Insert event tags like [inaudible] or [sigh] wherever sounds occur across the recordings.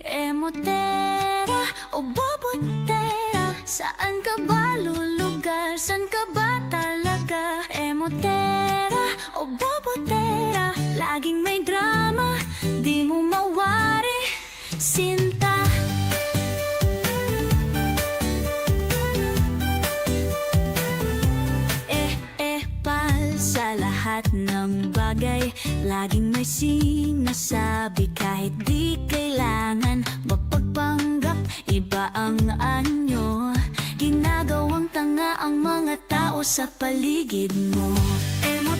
Emotera o bobotera Saan ka ba lulugar? San ka ba talaga? Emotera o bobotera Laging may drama Di mo mawari Sinta Eh, eh, pal sa lahat ng bagay Laging may sinasabi kahit di kailangan. Mapagpanggap, iba ang anyo. Ginagawang tanga ang mga tao sa paligid mo. Emotera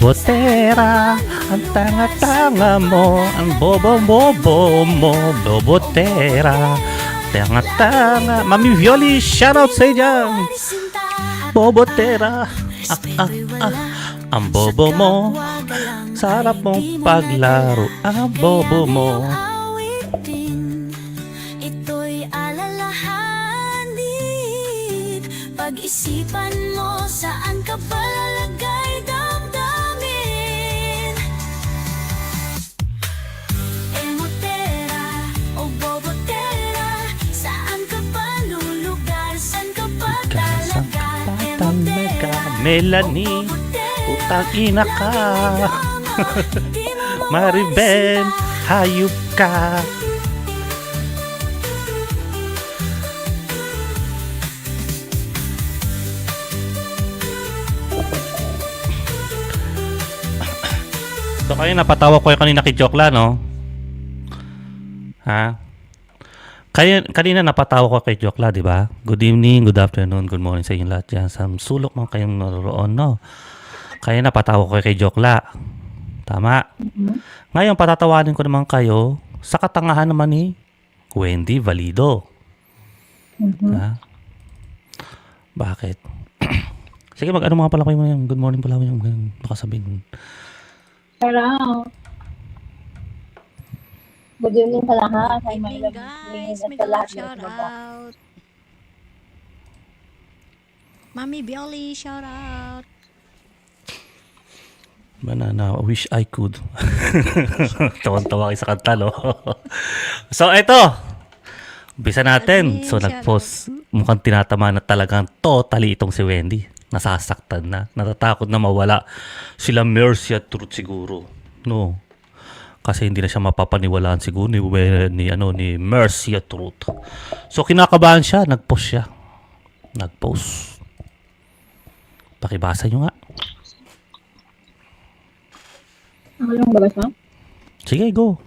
bobotera. Ang tanga-tanga mo, ang bobo-bobo mo, Bobotera, tanga-tanga. Mami Violi, shoutout sa dyan. Bobotera, ah, ah, ah, ang bobo mo, sarap mong paglaro, ang bobo mo. Ito'y alalahanin. Pag-isipan mo saan ka ba Melanie, utang ina ka. [laughs] Maribel, hayop ka. So kayo napatawa ko yung kanina kay Jokla, no? Ha? Kaya, kanina napatawa ko kay Jokla, di ba? Good evening, good afternoon, good morning sa inyong lahat dyan. Sa sulok man kayong naroon, no? Kaya napatawa ko kay Jokla. Tama. Ngayon, patatawanin ko naman kayo sa katangahan naman ni Wendy Valido. Mhm. Ha? Bakit? [clears throat] Sige, mag-ano mga pala kayo ngayon. Good morning pala. Baka sabihin. Hello. Good evening sa lahat. Hi, my Evening love guys, may sa lahat shout out. Mami Bioli, shout out. Banana, I wish I could. [laughs] Tawan-tawa kayo sa kanta, no? [laughs] so, eto. Umpisa natin. So, nag-post. Mukhang tinatama na talagang totally itong si Wendy. Nasasaktan na. Natatakot na mawala. Sila Mercy at Truth siguro. No. Kasi hindi na siya mapapaniwalaan siguro ni, ni, ano, ni Mercy at Truth. So, kinakabahan siya. Nag-post siya. Nag-post. Pakibasa nyo nga. Ano yung bagas mo? Sige, go.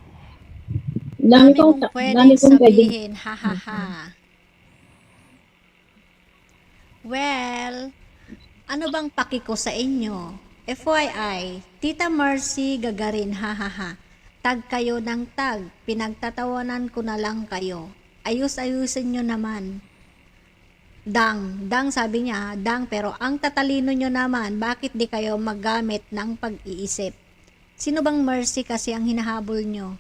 Dami kong, dami kong pwedeng. sabihin, ha ha ha. Well, ano bang paki ko sa inyo? FYI, Tita Mercy gagarin, ha ha ha. Tag kayo ng tag, pinagtatawanan ko na lang kayo. Ayus-ayusin nyo naman. Dang, dang sabi niya, dang pero ang tatalino nyo naman, bakit di kayo maggamit ng pag-iisip? Sino bang mercy kasi ang hinahabol nyo?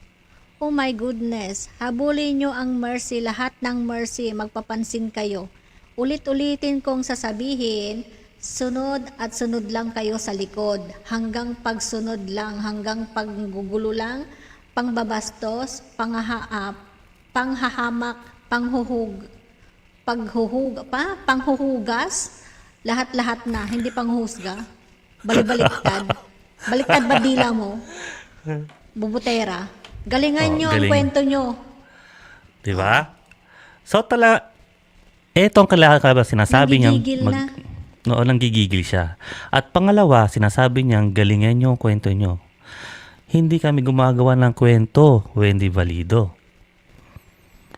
Oh my goodness, habulin nyo ang mercy, lahat ng mercy, magpapansin kayo. Ulit-ulitin kong sasabihin, sunod at sunod lang kayo sa likod. Hanggang pagsunod lang, hanggang paggugulo lang, pangbabastos, panghahaap, panghahamak, panghuhug, paghuhuga pa, panghuhugas, lahat-lahat na, hindi panghuhusga. Balibaliktad. [laughs] Baliktad ba dila mo? Bubutera. Galingan Oh, nyo ang galing. kwento nyo. Di ba? So tala, etong kalakaba sinasabi niyang Nanggigigil na. Oo, nanggigigil siya. At pangalawa, sinasabi niyang galingan niyo ang kwento niyo. Hindi kami gumagawa ng kwento, Wendy Valido.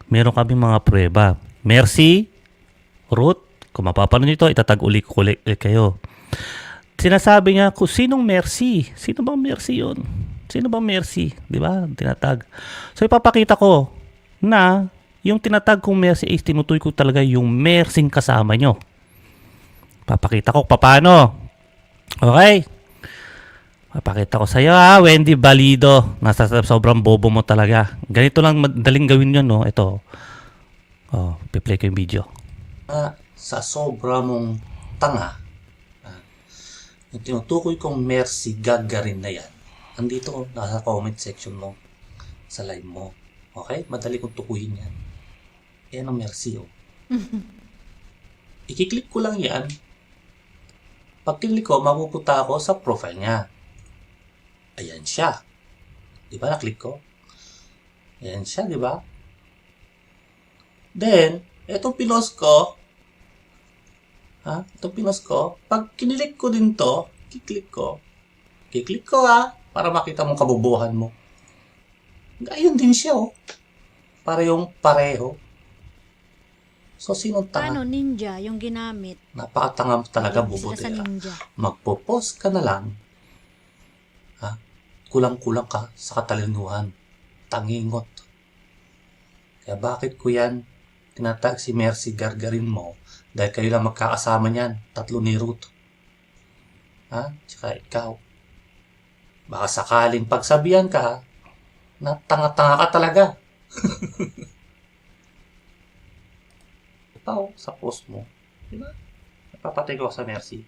Meron kami mga prueba. Mercy, Ruth, kung mapapanood niyo ito, itatag uli ko kayo. Sinasabi niya, kung sinong Mercy? Sino bang Mercy yun? Sino bang Mercy? Di ba? Tinatag. So ipapakita ko na yung tinatag kong Mercy is tinutuy ko talaga yung Mercy kasama nyo. Papakita ko paano. Okay? Papakita ko sa'yo ha, Wendy Balido. Nasa sobrang bobo mo talaga. Ganito lang madaling gawin yun, no? Ito. Oh, piplay ko yung video. sa sobra mong tanga, ah, yung tinutukoy kong Mercy Gagarin na yan, andito nasa comment section mo sa live mo. Okay? Madali kong tukuyin yan. Yan ang Mercy, oh. [laughs] Ikiklik ko lang yan. Pag kilik ko, mapupunta ako sa profile niya. Ayan siya. Di ba naklik ko? Ayan siya, di ba? Then, etong pinost ko, ha? Itong pinost ko, pag kinilik ko din to, kiklik ko, kiklik ko ha, para makita mong kabubuhan mo. Gayon din siya, oh. Parehong pareho. So, sinong tanga? Paano ninja yung ginamit? Napakatanga mo talaga, bubuti. ninja. Magpo-post ka na lang, ha? Kulang-kulang ka sa katalinuhan. Tangingot. Kaya bakit ko yan tinatag si Mercy Gargarin mo dahil kayo lang magkakasama niyan, tatlo ni Ruth. Ha? Tsaka ikaw. Baka sakaling pagsabihan ka, na tanga-tanga ka talaga. [laughs] Ikaw, sa post mo. Di ba? Napapatay ko sa Mercy.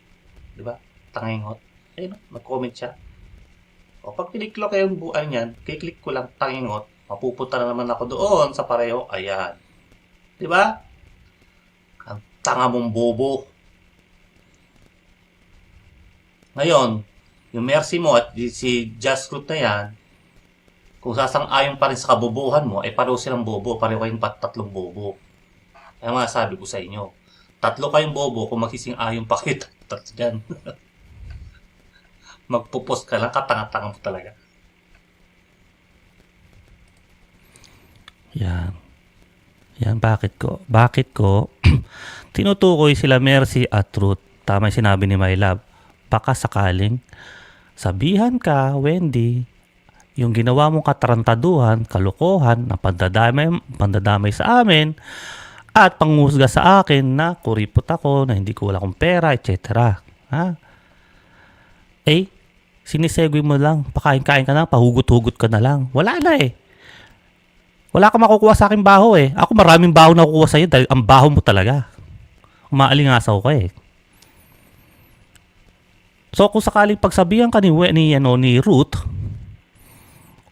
Di ba? Tangingot. Ayun, nag-comment siya. O, pag kiniklo ko yung buuan niyan, kiklik ko lang tangingot, mapupunta na naman ako doon sa pareho. Ayan. Di ba? Ang tanga mong bobo. Ngayon, yung mercy mo at si Just Root na yan, kung sasang-ayon pa rin sa kabobohan mo, ay pareho silang bobo, pareho kayong tatlong bobo. Kaya nga sabi ko sa inyo, tatlo kayong bobo kung magsising-ayon pa kayo tatlo [laughs] dyan. Magpo-post ka lang, katanga-tanga mo talaga. Yan. Yan, bakit ko? Bakit ko? [clears throat] tinutukoy sila Mercy at Ruth. Tama yung sinabi ni My Love. Baka sakaling sabihan ka, Wendy, yung ginawa mong katarantaduhan, kalokohan, na pandadamay, pandadamay sa amin, at panghusga sa akin na kuripot ako, na hindi ko wala akong pera, etc. Ha? Eh, sinisegoy mo lang, pakain-kain ka na, pahugot-hugot ka na lang. Wala na eh. Wala ka makukuha sa akin baho eh. Ako maraming baho na kukuha sa'yo dahil ang baho mo talaga. Umaalingasaw ka eh. So kung sakaling pagsabihan ka ni, ni, ano, ni Ruth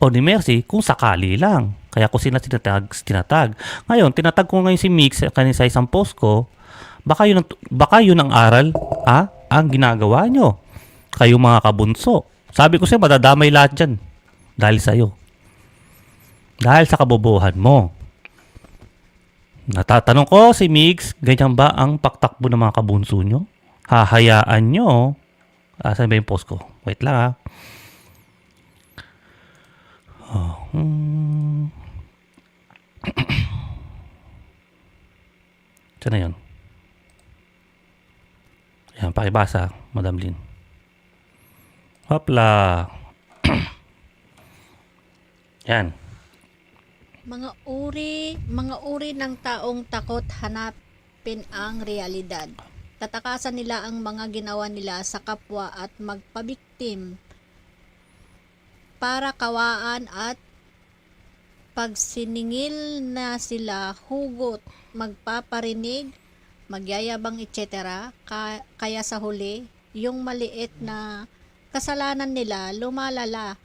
o ni Mercy, kung sakali lang. Kaya ko sila tinatag, tinatag. Ngayon, tinatag ko ngayon si Mix kanina sa isang post ko. Baka yun, ang, baka yun ang aral, ha? Ang ginagawa nyo. Kayo mga kabunso. Sabi ko sa'yo, madadamay lahat dyan. Dahil sa'yo. Dahil sa kabobohan mo. Natatanong ko si Migs, ganyan ba ang paktakbo ng mga kabunso nyo? Hahayaan nyo? Asan ba yung post ko? Wait lang ha. Oh, hmm. Saan na yun? Yan, pakibasa, Madam Lin. Hopla. [clears throat] Yan. Mga uri, mga uri ng taong takot hanapin ang realidad. Tatakasan nila ang mga ginawa nila sa kapwa at magpabiktim para kawaan at pagsiningil na sila hugot, magpaparinig, magyayabang etc. Ka- kaya sa huli, yung maliit na kasalanan nila lumalala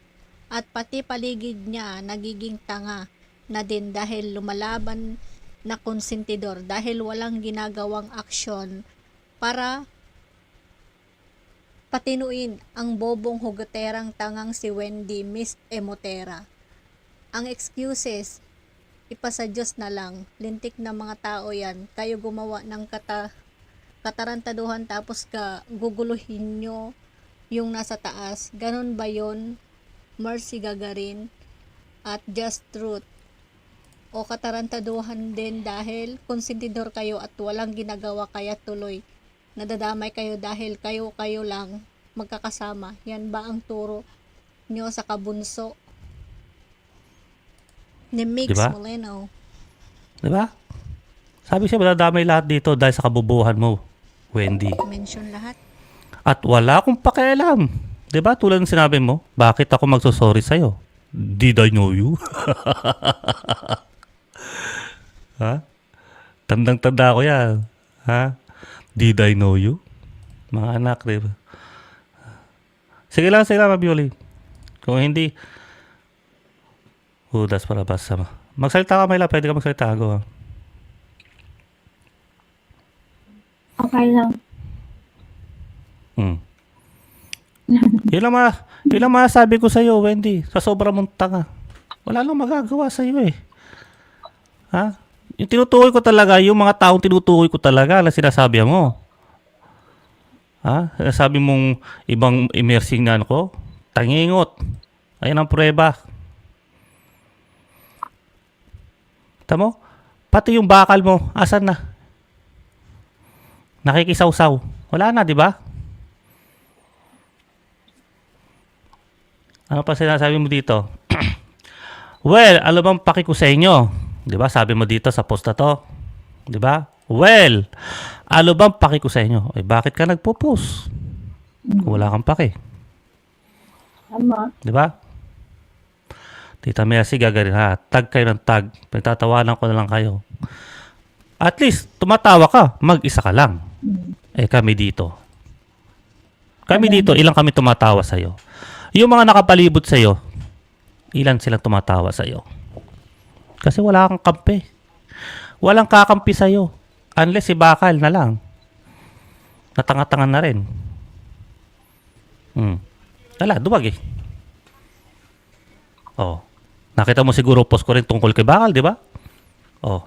at pati paligid niya nagiging tanga na din dahil lumalaban na konsentidor dahil walang ginagawang aksyon para patinuin ang bobong hugoterang tangang si Wendy Miss Emotera. Ang excuses, ipasa Diyos na lang, lintik na mga tao yan, kayo gumawa ng kata, katarantaduhan tapos ka guguluhin nyo yung nasa taas. Ganon ba yon Mercy Gagarin at Just Truth. O katarantaduhan din dahil konsentidor kayo at walang ginagawa kaya tuloy. Nadadamay kayo dahil kayo-kayo lang magkakasama. Yan ba ang turo nyo sa kabunso ni Mix Diba? Moleno? Di ba? Sabi siya, madadamay lahat dito dahil sa kabubuhan mo, Wendy. Mention lahat. At wala akong pakialam. 'Di ba? Tulad ng sinabi mo, bakit ako magsosorry sa'yo? Did I know you? [laughs] ha? Tandang-tanda ko yan. Ha? Did I know you? Mga anak, di ba? Sige lang, sige lang, Mabioli. Kung hindi, hudas para basta. Magsalita ka, Mayla. Pwede ka magsalita. Go, ha? Okay lang. Hmm. [laughs] yun lang, ma yun lang masasabi ko sa'yo, Wendy. Sa sobrang mong tanga. Wala nang magagawa sa'yo eh. Ha? Yung tinutukoy ko talaga, yung mga taong tinutukoy ko talaga na sinasabi mo. Ha? Sinasabi mong ibang immersing na ano ko? Tangingot. Ayan ang prueba. Tamo? Pati yung bakal mo, asan na? Nakikisaw-saw. Wala na, di ba? Ano pa sinasabi mo dito? [clears throat] well, ano bang paki ko sa inyo? 'Di ba? Sabi mo dito sa post na 'to. 'Di ba? Well, ano bang paki ko sa inyo? Eh bakit ka nagpo-post? Kung wala kang paki, Tama. 'di ba? Tita Mercy gagarin ha. Tag kayo ng tag. Pagtatawanan ko na lang kayo. At least, tumatawa ka. Mag-isa ka lang. Eh kami dito. Kami dito, ilang kami tumatawa sa'yo. Yung mga nakapalibot sa'yo, ilan silang tumatawa sa'yo. Kasi wala kang kampi. Walang kakampi sa'yo. Unless si Bakal na lang. Natanga-tanga na rin. Hmm. Wala, duwag eh. Oh. Nakita mo siguro post ko rin tungkol kay Bakal, di ba? Oh.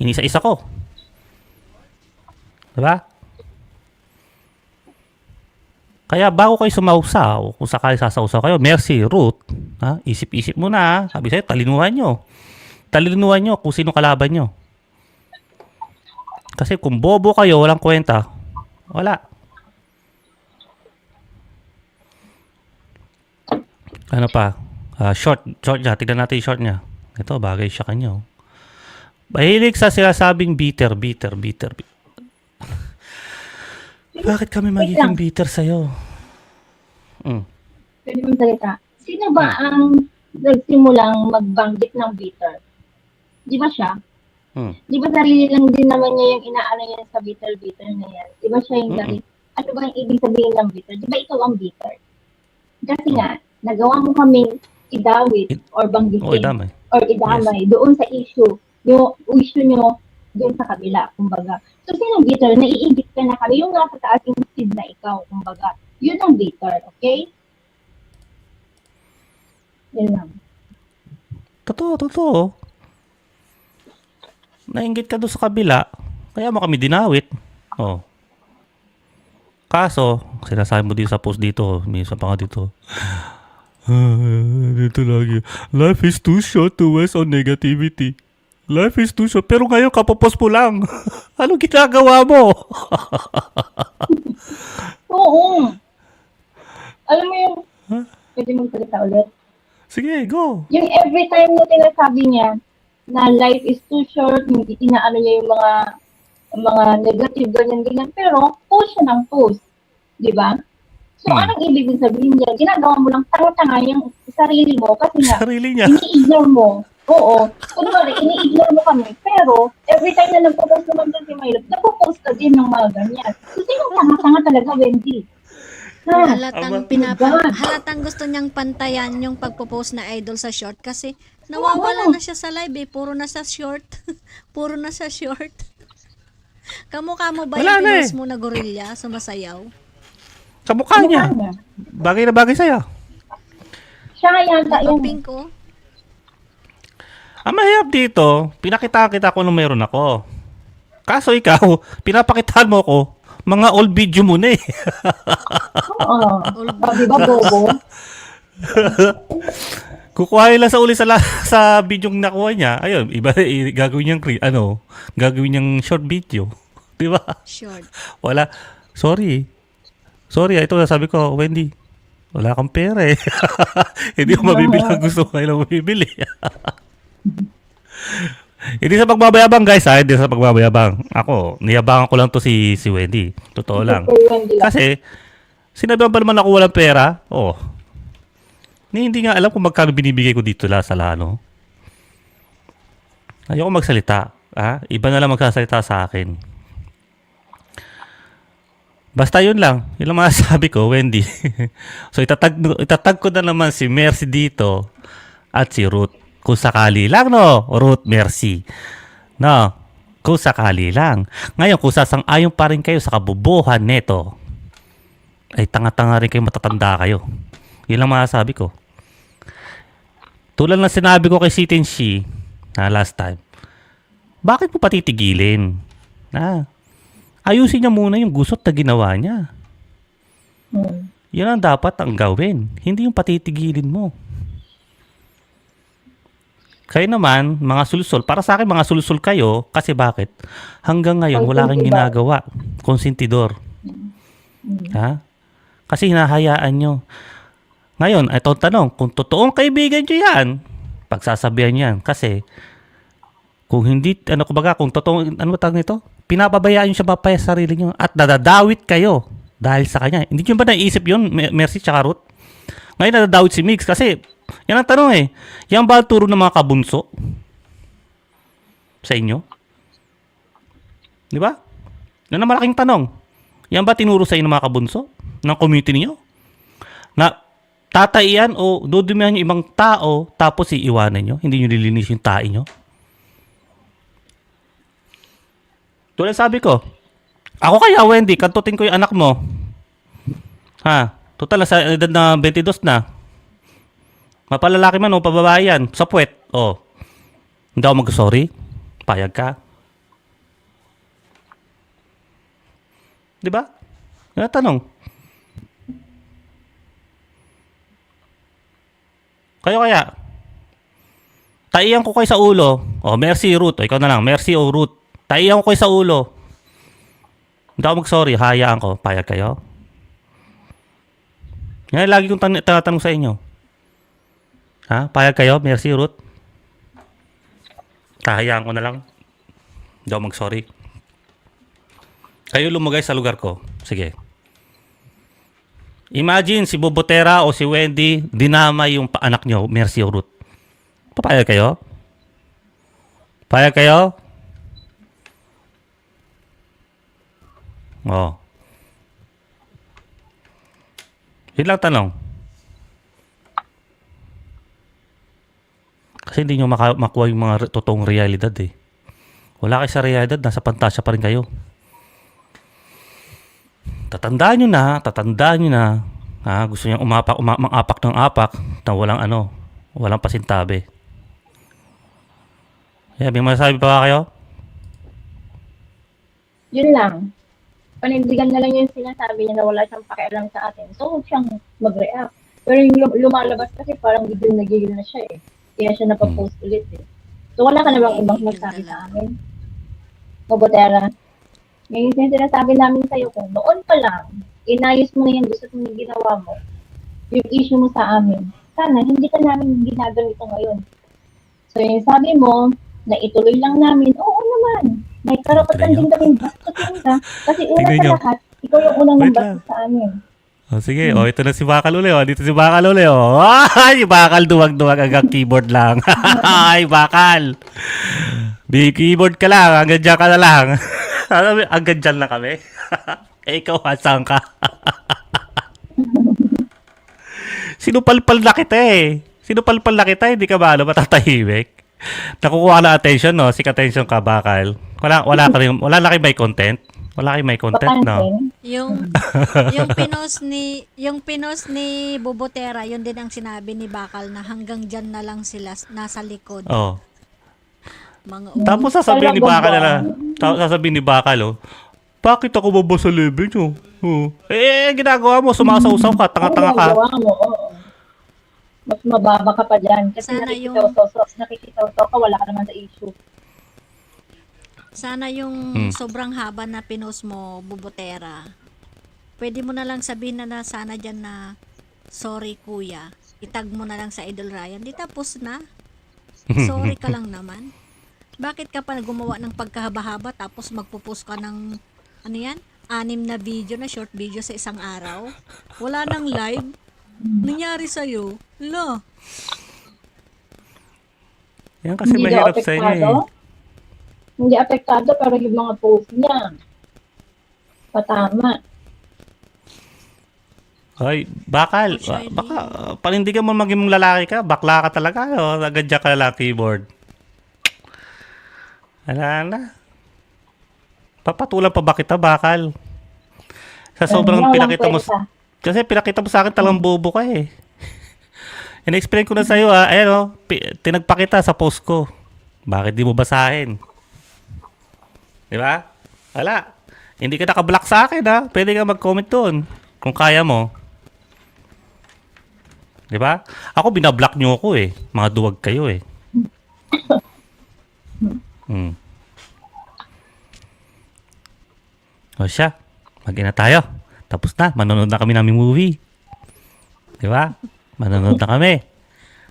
Inisa-isa ko. Di ba? Kaya bago kayo sumausaw, kung sakali sasausaw kayo, Mercy, Ruth, ha? isip-isip mo na. ha? Sabi sa'yo, talinuhan nyo. Talinuhan nyo kung sino kalaban nyo. Kasi kung bobo kayo, walang kwenta, wala. Ano pa? Ah, short. Short niya. Tignan natin yung short niya. Ito, bagay siya kanya. oh. Mahilig sa sinasabing bitter, bitter, bitter. bitter. [laughs] Bakit kami magiging bitter sa'yo? Mm. Pwede mong salita. Sino ba ang nagsimulang magbanggit ng bitter? Di ba siya? Hmm. Di ba sarili lang din naman niya yung inaano niya sa bitter-bitter na yan? Di ba siya yung Mm-mm. galit? Ano ba yung ibig sabihin ng bitter? Di ba ikaw ang bitter? Kasi nga, nagawa mo kaming idawit or banggitin Oo, idamay. or idamay doon sa issue. Yung issue nyo doon sa kabila, kumbaga. So, sino bitter? Naiigit ka na kami. Yung nasa taas yung seed na ikaw, kumbaga. Yun ang bitter, okay? Yun lang. Totoo, totoo. Nainggit ka doon sa kabila, kaya mo kami dinawit. Oh. Kaso, sinasabi mo dito sa post dito, minsan pa nga dito. Dito lagi. Life is too short to waste on negativity. Life is too short. Pero ngayon, kapopos mo lang. [laughs] ano ginagawa mo? [laughs] Oo. Alam mo yung, pwede mong salita ulit? Sige, go. Yung every time na sinasabi niya na life is too short, hindi inaano niya yung mga mga negative, ganyan, ganyan. Pero, post siya ng post. Di ba? So, Hmm. anong ibig sabihin niya? Ginagawa mo lang tanga-tanga yung sarili mo kasi nga, Sarili niya. ini-ignore mo. Oo. [laughs] Kunwari, ini-ignore mo kami. Pero, every time na nagpo-post naman din si Milo, nagpo-post ka din ng mga ganyan. So, sino tanga-tanga talaga, Wendy? Ha? Halatang, pinapa, God. halatang gusto niyang pantayan yung pagpo-post na idol sa short kasi nawawala na siya sa live eh. Puro na sa short. [laughs] Puro na sa short. [laughs] Kamukha mo ba Wala yung na eh. mo na gorilla sumasayaw? Sa mukha niya. Mukha niya. Bagay na bagay sa'yo. Siya yata Yung yung pink oh. Ang mahirap dito, pinakita kita ko nung meron ako. Kaso ikaw, [laughs] pinapakitaan mo ko, mga old video mo na eh. Oo. Old Oh, di ba, bobo? [laughs] Kukuha nila sa uli sa, la- [laughs] sa video nakuha niya. Ayun, iba, i- gagawin niyang, cre- ano, gagawin niyang short video. Di ba? Short. Wala. Sorry. Sorry, ito na sabi ko, Wendy, wala kang pera eh. [laughs] Hindi ko mabibili ang gusto ko na mabibili. [laughs] Hindi sa pagbabayabang guys ha, hindi sa pagbabayabang. Ako, niyabangan ko lang to si si Wendy. Totoo lang. Lang. Kasi, sinabi ba naman ako walang pera? Oh. Ni, hindi nga alam kung magkano binibigay ko dito la sa Lano. Ayoko magsalita. Ha? Iba na lang magsasalita sa akin. Basta yun lang. Yun lang masasabi ko, Wendy. [laughs] so itatag, itatag ko na naman si Mercy dito at si Ruth. Kung sakali lang, no? Ruth, Mercy. No? Kung sakali lang. Ngayon, kung sasang-ayon pa rin kayo sa kabubuhan neto, ay tanga-tanga rin kayo, matatanda kayo. Yun lang masasabi ko. Tulad ng sinabi ko kay si Tenshi na last time, bakit mo patitigilin? Na, ayusin niya muna yung gusot na ginawa niya. Hmm. Yan ang dapat ang gawin. Hindi yung patitigilin mo. Kayo naman, mga sulsol. Para sa akin, mga sulsol kayo. Kasi bakit? Hanggang ngayon, wala kang ginagawa. Konsentidor. Ha? Kasi hinahayaan nyo. Ngayon, ito ang tanong. Kung totoong kaibigan nyo yan, pagsasabihan yan. Kasi, kung hindi, ano kumbaga, kung totoong, ano ba tawag nito? Pinapabayaan nyo siya mapaya sa sarili nyo at nadadawit kayo dahil sa kanya. Hindi nyo ba naisip yun, Mer- Mercy tsaka Ruth? Ngayon nadadawit si Migs kasi, yan ang tanong eh. Yan ba turo ng mga kabunso? Sa inyo? Di ba? Yan ang malaking tanong. Yan ba tinuro sa inyo ng mga kabunso? Ng community niyo? Na tataian o dudumihan nyo ibang tao tapos iiwanan nyo? Hindi nyo nilinis yung tae nyo? Tulad sabi ko, ako kaya Wendy, kantutin ko yung anak mo. Ha? Total, sa edad na 22 na. Mapalalaki man o pababae yan. Sa puwet. O. Hindi ako mag-sorry. Payag ka. Di ba? Yan tanong. Kayo kaya? Taiyan ko kayo sa ulo. O, Mercy, Ruth. O, ikaw na lang. Mercy o Ruth. Taiyan ko sa ulo. Hindi ako mag-sorry. Hayaan ko. Payag kayo? Yan lagi kong tan- tinatanong sa inyo. Ha? Payag kayo? Mercy, Ruth? Kahayaan ko na lang. Hindi ako mag-sorry. Kayo lumagay sa lugar ko. Sige. Imagine si Bobotera o si Wendy dinamay yung anak nyo, Mercy o Ruth. Papayag kayo? Payag kayo? Oo. Yun lang tanong. Kasi hindi nyo maka- makuha yung mga totoong realidad eh. Wala kayo sa realidad, nasa pantasya pa rin kayo. Tatandaan nyo na, tatandaan nyo na. Ha, gusto nyo umapak, uma, apak ng apak na walang ano, walang pasintabi. Yeah, may masasabi pa ba kayo? Yun lang. Panindigan na lang yung sinasabi niya na wala siyang pakialam sa atin. So, huwag siyang mag-react. Pero yung lum- lumalabas kasi parang gigil na gigil na siya eh. Kaya siya napapost ulit eh. So, wala ka na bang ibang magsabi sa amin? Mabotera. Ngayon yung sinasabi namin sa'yo kung noon pa lang, inayos mo na yung gusto mo yung ginawa mo, yung issue mo sa amin. Sana, hindi ka namin ginaganito ngayon. So, yung sabi mo, na ituloy lang namin, oo naman. May karapatan din kami bastusin ka. Kasi una Tignan sa nyo. lahat, ikaw yung unang Wait sa amin. Oh, sige, oh, ito na si Bakal uli. Oh. Dito si Bakal uli. Oh. [laughs] Ay, Bakal duwag-duwag hanggang keyboard lang. [laughs] Ay, Bakal. Big keyboard ka lang. Hanggang dyan ka na lang. Alam [laughs] mo, hanggang dyan lang kami. eh, ikaw, asang ka. Sinupalpal na kita eh. Sinupalpal na kita, hindi ka ba ano, matatahimik? Nakukuha na attention, no? Sik attention ka, bakal. Wala, wala ka rin, wala na kayo may content? Wala kayo may content, no? Yung [laughs] yung pinos ni yung pinos ni Bobotera, yun din ang sinabi ni Bakal na hanggang diyan na lang sila nasa likod. Oh. Mga Tapos sasabihin ni Bakal ba? na, ta- sasabihin ni Bakal, oh, bakit ako baba sa level nyo? Oh. Eh, ginagawa mo, sumasausaw ka, tanga-tanga ka. Ano ginagawa mo? Oo. Mas mababa ka pa dyan. Kasi Sana nakikitaw-taw nakikitaw-taw ka, wala ka naman sa issue. Sana yung Hmm. sobrang haba na pinos mo, Bobotera. Pwede mo na lang sabihin na, na sana diyan na sorry kuya. Itag mo na lang sa Idol Ryan. Di tapos na. [laughs] Sorry ka lang naman. Bakit ka pa gumawa ng pagkahaba-haba tapos magpo-post ka ng ano yan? Anim na video na short video sa isang araw? Wala nang live? Nangyari sa'yo? Lo, Yan kasi Hindi mahirap sa inyo eh. Hindi apektado pero yung mga post niya. Patama. Ay, bakal. Actually- Baka, uh, panindigan mo maging mong lalaki ka, bakla ka talaga, o nagadya ka lang keyboard. Wala na. Papatulan pa ba kita, bakal? Sa sobrang pinakita mo, kwenta. Kasi pinakita mo sa akin talang bobo ka eh. In-explain ko na sa'yo ah, ayan o, pi- tinagpakita sa post ko. Bakit di mo basahin? Di ba? Wala. Hindi ka nakablock sa akin ha. Pwede ka mag-comment doon. Kung kaya mo. Di ba? Ako binablock nyo ako eh. Mga duwag kayo eh. Hmm. O siya. Mag-ina tayo. Tapos na. Manonood na kami ng movie. Di ba? Manonood na kami.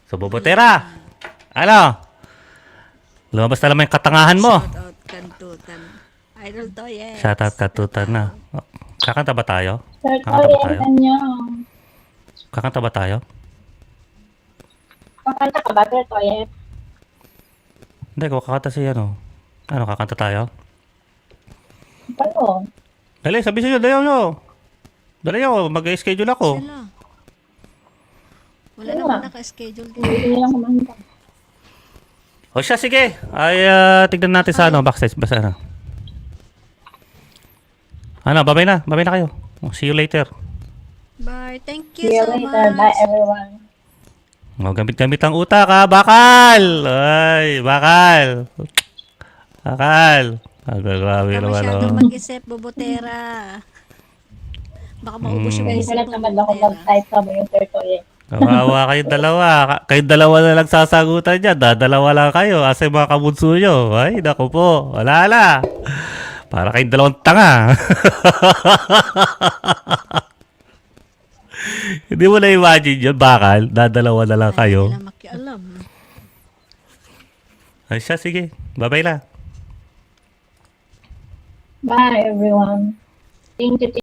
So, Bobotera. Ano? Lumabas na naman yung katangahan mo. shout out kantutan. Idol to, yes. Shoutout katutan na. Kakanta ba tayo? Kakanta ba Toy, tayo? ano? Kakanta ba tayo? Kakanta ka ba, Sir Toy? Hindi, ko kakanta si ano. Ano, kakanta tayo? Paano? Dali, sabi sa'yo, dali nyo. Dali nyo, mag-schedule ako. Wala Ano naman naka-schedule din. Hindi kumanta. O siya, sige. Ay, ah, tignan natin sa ano, backstage. Basta ano. Ano, babay na. Babay na kayo. See you later. Bye. Thank you See you so later. much. Bye, everyone. O, gamit-gamit ang utak, ha? Bakal! Ay, bakal! Bakal! Ah, grabe Ka naman, masyadong oh. mag-isip, Bobotera. Baka maubos yung Mm. Kaya isip pala mo, tamad ako mag-type sa mga Toy. Kawawa kayong dalawa. Ka- Kayong dalawa na lang sasagutan dyan. Dadalawa lang kayo. Asa yung mga kabunso nyo? Ay, naku po. Wala na. Para kayong dalawang tanga. [laughs] Hindi mo na-imagine yun, bakal. Dadalawa na lang Ay, kayo. Hindi makialam. Ay siya, sige. Babay na. Bye, everyone. Thank you.